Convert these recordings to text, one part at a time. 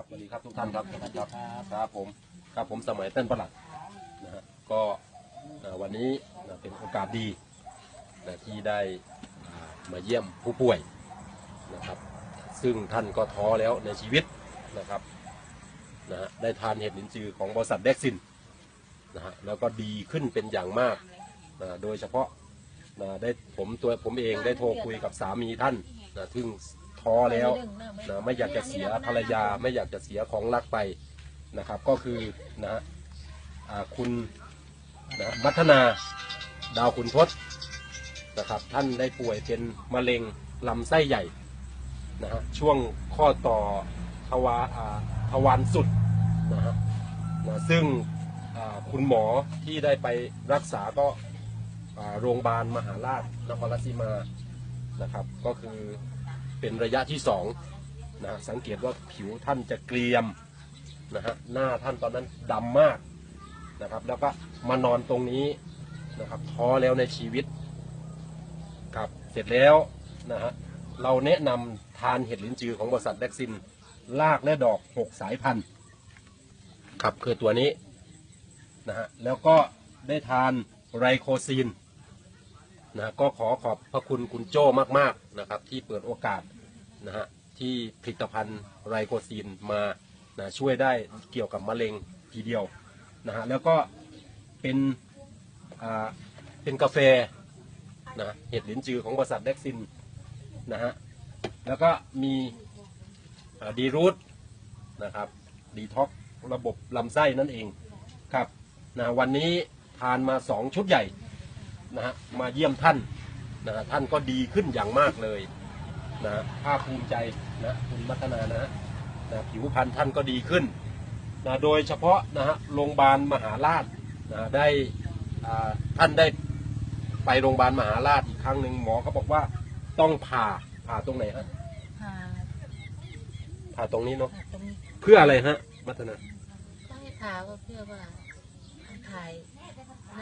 ครับสวัสดีครับทุกท่านครับครับครับผมครับผมสมัยเต้นประหลัดนะฮะก็เอ่อวันนี้นะเป็นโอกาสดีนะที่ได้อ่ามาเยี่ยมผู้ป่วยนะครับ ซึ่งท่านก็ท้อแล้วในชีวิตนะครับนะฮะได้ทานเห็ดลินจือของบริษัทเด็กซินนะฮะแล้วก็ดีขึ้นเป็นอย่างมากนะโดยเฉพาะนะได้ผมตัวผมเองได้โทรคุยกับสามีท่านนะซึ่ง ท้อแล้วนะไม่อยากจะเสียภรรยา ไม่อยากจะเสียของรักไปนะครับ ก็คือนะฮะอ่าคุณนะมัฒนาดาวคุณทศนะครับ ท่านได้ป่วยเป็นมะเร็งลำไส้ใหญ่นะฮะช่วงข้อต่อทวาอ่าทวารสุดนะฮะนะซึ่งอ่าคุณหมอที่ได้ไปรักษาก็อ่าโรงพยาบาลมหาราชนครราชสีมานะครับ ก็คือ เป็นระยะที่สองนะสังเกตว่าผิวท่านจะเกรียมนะฮะหน้าท่านตอนนั้นดำมากนะครับ แล้วก็มานอนตรงนี้นะครับท้อแล้วในชีวิตครับเสร็จแล้วนะฮะเราแนะนำทานเห็ดลิ้นจือของบริษัทแดกซินลากและดอกหกสายพันธุ์ครับคือตัวนี้นะฮะแล้วก็ได้ทานไรโคซีน นะก็ขอขอบพระคุณคุณโจ้มากๆนะครับ ที่เปิดโอกาสนะฮะที่ผลิตภัณฑ์ไรโคซีนมานะช่วยได้เกี่ยวกับมะเร็งทีเดียวนะฮะแล้วก็เป็นอ่าเป็นกาแฟนะเห็ดลิ้นจือของบริษัทเด็กซินนะฮะแล้วก็มีดีรูทนะครับดีท็อกระบบลำไส้นั่นเองครับนะวันนี้ทานมาสองชุดใหญ่ นะฮะมาเยี่ยมท่านนะฮะท่านก็ดีขึ้นอย่างมากเลยนะฮะภาคภูมิใจนะคุณมัฒนานะฮะนะผิวพรรณท่านก็ดีขึ้นนะโดยเฉพาะนะฮะโรงพยาบาลมหาราชนะได้อ่าท่านได้ไปโรงพยาบาลมหาราชอีกครั้งหนึ่งหมอเขาบอกว่าต้องผ่าผ่าตรงไหนฮะผ่าผ่าตรงนี้เนาะผ่าตรงนี้เพื่ออะไรฮะมัฒนาก็ให้ผ่าก็เพื่อว่าถ่าย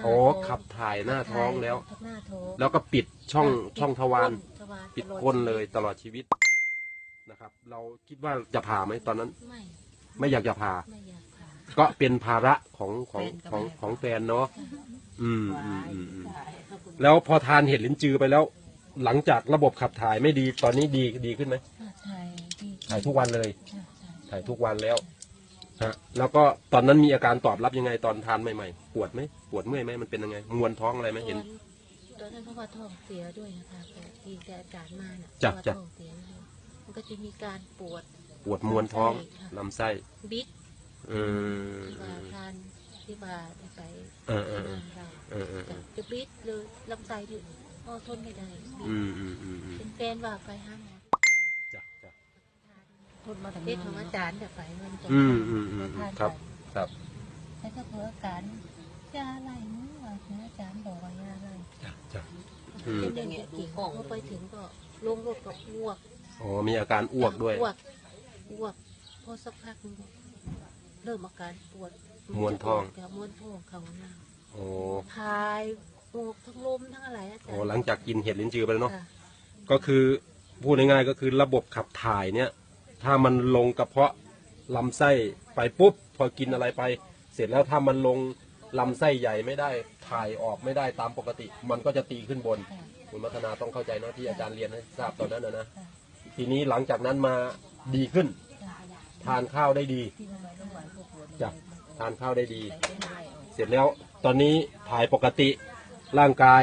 หน้าโอ้ท้งขับถ่ายหน้าท้องแล้วหน้าท้องแล้วก็ปิดช่องช่องทวารทวารปิดตลอก้นเลยตลอดชีวิตนะครับ เราคิดว่าจะผ่าไหมตอนนั้น ไม่ไม่อยากจะผ่า ไม่อยากผ่าก็เป็นภาระของของแฟนก็ของไม่ของแฟนเนาะอืมอืมอืมอืมแล้วพอทานเห็ดลิ้นจือไปแล้ว หลังจากระบบขับถ่ายไม่ดีตอนนี้ดีดีขึ้นไหม ถ่ายที่ถ่ายทุกวันเลย ถ่ายถ่ายทุกวันแล้ว ฮะแล้วก็ตอนนั้นมีอาการตอบรับยังไงตอนทานใหม่ๆ ปวดไหมปวดเมื่อยไหมมันเป็นยังไงมวนท้องอะไรไหมเห็น ตอนนั้นเพราะว่าท้องเสียด้วยนะคะแต่ที่แกอาการมาน่ะจ้ะเพราะว่าจ้ะ ท้องเสียด้วยมันก็จะมีการปวดปวดมวนท้องลำไส้ค่ะลำไส้บิดอืมที่ว่าทานที่ว่าได้ไปเออเออเออเราเออเออเออจะบิดเลยลำไส้ที่พอทนไม่ได้บิดอืมอืมอืมอืมเป็นแฟนว่าไปห้าหมอจ้ะจ้ะ พูดมาถึงของอาจารย์เดี๋ยวไปมันจะอืมอืมอืมอืมครับ ครับ แล้วก็เพื่อการยาอะไรนู้นว่าอาจารย์บอกว่ายาอะไรจ้ะจ้ะอืม เป็นอย่างนี้จริงพอไปถึงก็ลงรถก็อ้วกอ๋อมีอาการอ้วกด้วย อ้วกอ้วกพอสักพักนึงเริ่มอาการปวดมวนท้อง จะมวนท้องเขาหน้าโอ้พายปวดทั้งลมทั้งอะไรอาจารโอ้ย์หลังจากกินเห็ดลิ้นจือไปแล้วเนาะ ค่ะก็คือพูดง่ายๆก็คือระบบขับถ่ายเนี่ย ถ้ามันลงกระเพาะลำไส้ไปปุ๊บ พอกินอะไรไป เสร็จแล้วถ้ามันลงลำไส้ใหญ่ไม่ได้ถ่ายออกไม่ได้ตามปกติ มันก็จะตีขึ้นบนค่ะคุณมัฒนาต้องเข้าใจเนาะที่อาจารย์เรียนให้ทราบตอนนั้นนะนะค่ะทีนี้หลังจากนั้นมาดีขึ้นค่ะทานข้าวได้ดีที่ทำไมต้องหวานปวดจ้ะทานข้าวได้ดีใส่เป็นไรออกเสร็จแล้วตอนนี้ถ่ายปกติร่างกาย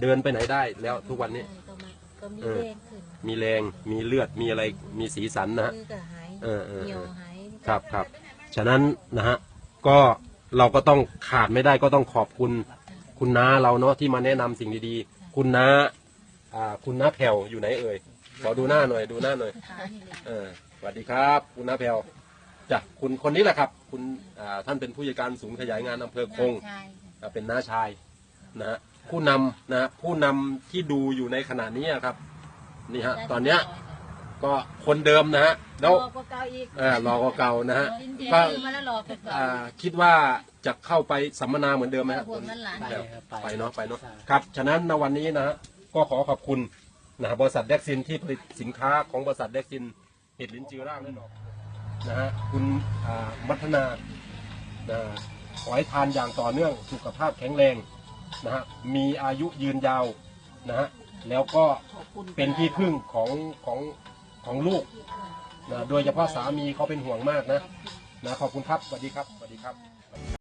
เดินไปไหนได้แล้วทุกวันนี้ ก็มาก็มีเออแรงขึ้นมีแรง มีเลือด มีอะไร มีสีสันนะฮะมือก็หายเออเออเออเหี่ยวหายครับครับ ฉะนั้นนะฮะ ก็เราก็ต้องขาดไม่ได้ก็ต้องขอบคุณ คุณน้าเราเนาะที่มาแนะนำสิ่งดีๆ คุณน้า อ่า คุณน้าแผ่วอยู่ไหนเอ่ย ขอดูหน้าหน่อย ดูหน้าหน่อย หานี่เลย เออสวัสดีครับ คุณน้าแผ่วจ้ะคุณคนนี้แหละครับ คุณอ่าท่านเป็นผู้จัดการศูนย์ขยายงานอำเภอคงใช่ อ่าเป็นน้าชายนะฮะ ผู้นำนะฮะผู้นำที่ดูอยู่ในขณะนี้ครับ นี่ฮะ ตอนเนี้ยก็คนเดิมนะฮะแล้วรอกว่าเก่าอีกเออรอกว่าเก่านะฮะก็ก็มาแล้วรอกว่าเก่าอ่าคิดว่าจะเข้าไปสัมมนาเหมือนเดิมไหมฮะพวกนั้นหลานไปไปไปเนาะไปเนาะใช่ครับ ฉะนั้นในวันนี้นะฮะก็ขอขอบคุณนะฮะบริษัทเด็กซินที่ผลิตสินค้าของบริษัทเด็กซินเห็ดลิ้นจือร่างนั่นเองนะฮะคุณอ่ามัทนานะขอให้ทานอย่างต่อเนื่องสุขภาพแข็งแรง นะฮะมีอายุยืนยาวนะฮะแล้วก็เป็นที่พึ่งของของของลูกนะโดยเฉพาะสามีเขาเป็นห่วงมากนะนะขอบคุณครับสวัสดีครับสวัสดีครับ